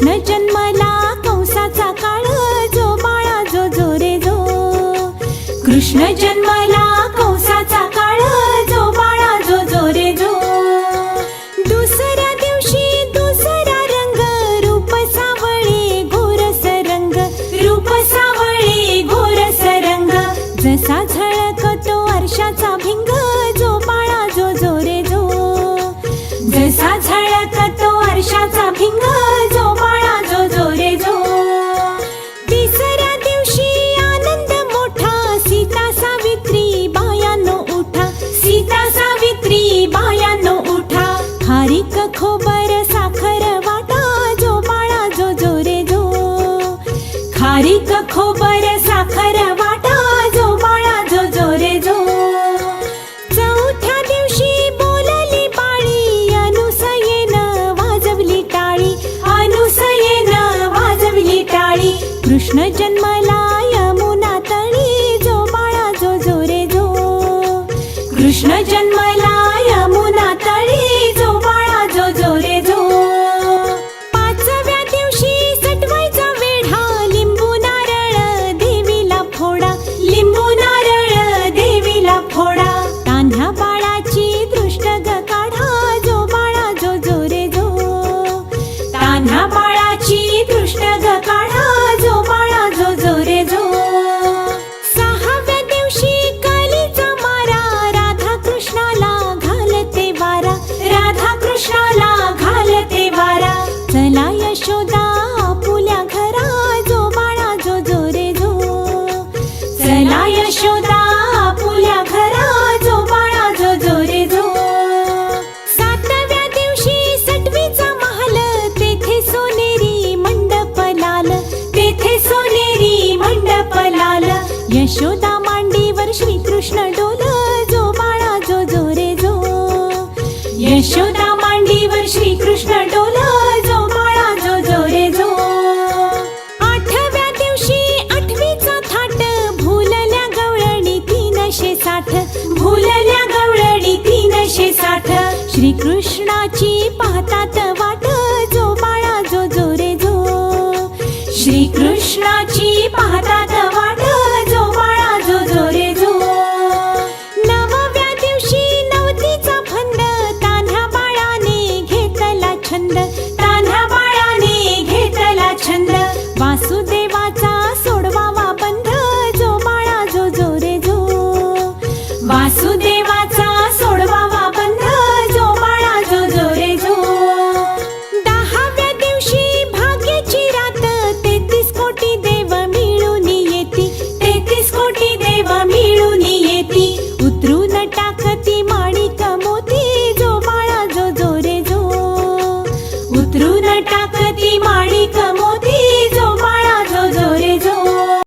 कृष्ण जन्मला कंसाचा काळ जो बाळा जो जो रे जो. कृष्ण जन्मला बारीक खोबर साखर वाटा जो बाळा जो जो रे जो. खारीक खोबर साखर वाटा जो बाळा जो जो रे जो. चौथ्या दिवशी बोलली बाळी अनुसयेन वाजवली टाळी अनुसयेन वाजवली टाळी. कृष्ण जन्मला यमुना तळी जो बाळा जो जो रे जो. कृष्ण जन्मला यशोदा मांडीवर श्रीकृष्ण डोल जो बाळा जो जो रे जो. यशोदा मांडीवर श्रीकृष्ण डोल जो बाळा जो जो रे जो. आठव्या दिवशी आठवीचा थाट भूलल्या गवळणी तीनशे साठ. भूलल्या गवळणी तीनशे साठ. श्रीकृष्णाची पाहतात वाट जो बाळा जो जो रे जो. श्रीकृष्णाची पाहता